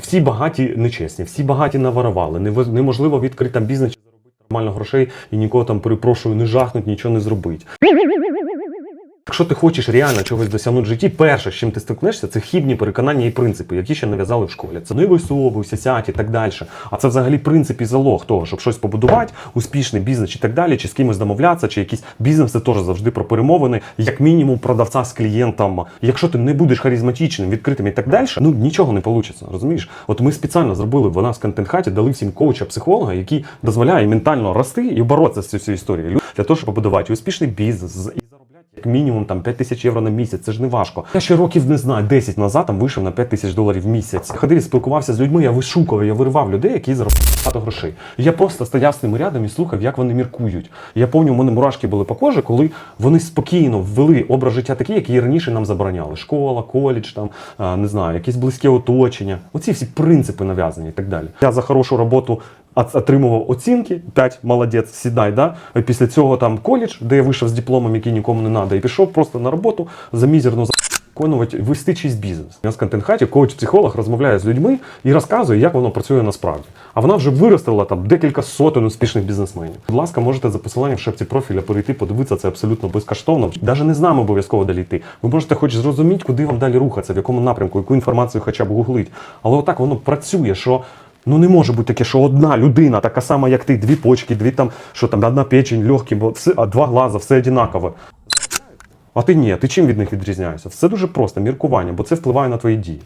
всі багаті нечесні, всі багаті наворували. Нево- Неможливо відкрити там бізнес заробити нормально грошей і нікого там перепрошую, не жахнуть, нічого не зробить. Якщо ти хочеш реально чогось досягнути в житті, перше, з чим ти стикнешся, це хібні переконання і принципи, які ще нав'язали в школі. Це не висовуйся, сядь і так далі. А це взагалі принцип і залог того, щоб щось побудувати, успішний бізнес і так далі, чи з кимось домовлятися, чи якийсь бізнес це теж завжди про перемовини, як мінімум продавця з клієнтом. Якщо ти не будеш харизматичним, відкритим і так далі, ну нічого не вийде. Розумієш? От ми спеціально зробили в нас контент хаті, дали всім коуча, психолога, який дозволяє ментально рости і боротися з цією історією для того, щоб побудувати успішний бізнес як мінімум там 5 тисяч євро на місяць. Це ж не важко. Я ще років не знаю, 10 назад там вийшов на 5 тисяч доларів в місяць. Ходив спілкувався з людьми, я вишукував, я виривав людей, які заробляють багато грошей. Я просто стояв з ними рядом і слухав, як вони міркують. Я пам'ятаю, у мене мурашки були по кожі, коли вони спокійно ввели образ життя такий, який раніше нам забороняли. Школа, коледж, там не знаю, якесь близьке оточення. Оці всі принципи нав'язані і так далі. Я за хорошу роботу от- отримував оцінки, 5 молодець, сідай, да? Після цього там коледж, де я вийшов з дипломом, який нікому не треба, і пішов просто на роботу за мізерну виконувати, вести чийсь бізнес. Нас в контент-хаті коуч-психолог розмовляє з людьми і розказує, як воно працює насправді. А вона вже виростила там декілька сотень успішних бізнесменів. Будь ласка, можете за посиланням в шапці профіля перейти, подивитися, це абсолютно безкоштовно. Навіть не з нами обов'язково далі йти. Ви можете хоч зрозуміти, куди вам далі рухатися, в якому напрямку, яку інформацію хоча б гуглить. Але отак воно працює, що. Ну не може бути таке, що одна людина, така сама, як ти, дві почки, дві там, що там одна печень, легкі, бо все, а два глаза, все однаково. А ти ні, ти чим від них відрізняєшся? Все дуже просто, міркування, бо це впливає на твої дії.